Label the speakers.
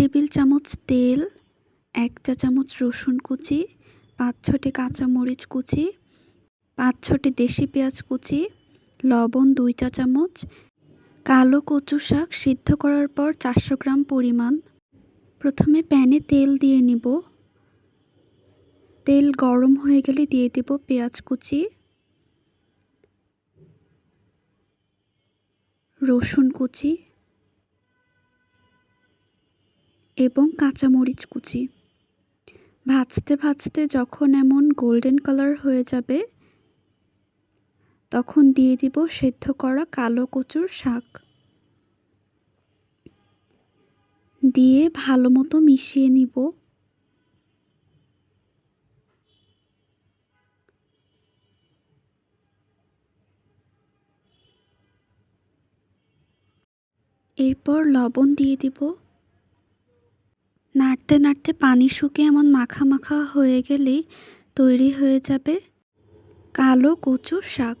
Speaker 1: Table চামচ তেল, এক চা চামচ রসুন কুচি, পাঁচ ছটি কাঁচামরিচ কুচি, পাঁচ ছটি দেশি পেঁয়াজ কুচি, লবণ দুই চা চামচ, কালো কচু শাক সিদ্ধ করার পর চারশো গ্রাম পরিমাণ। প্রথমে প্যানে তেল দিয়ে নিব। তেল গরম হয়ে গেলে দিয়ে দেব পেঁয়াজ কুচি, রসুন কুচি এবং কাঁচামরিচ কুচি। ভাজতে ভাজতে যখন এমন গোল্ডেন কালার হয়ে যাবে, তখন দিয়ে দিব সেদ্ধ করা কালো কচুর শাক। দিয়ে ভালো মতো মিশিয়ে নিব। এরপর লবণ দিয়ে দিব। নাড়তে নাড়তে পানি শুকে এমন মাখা মাখা হয়ে গেলেই তৈরি হয়ে যাবে কালো কচু শাক।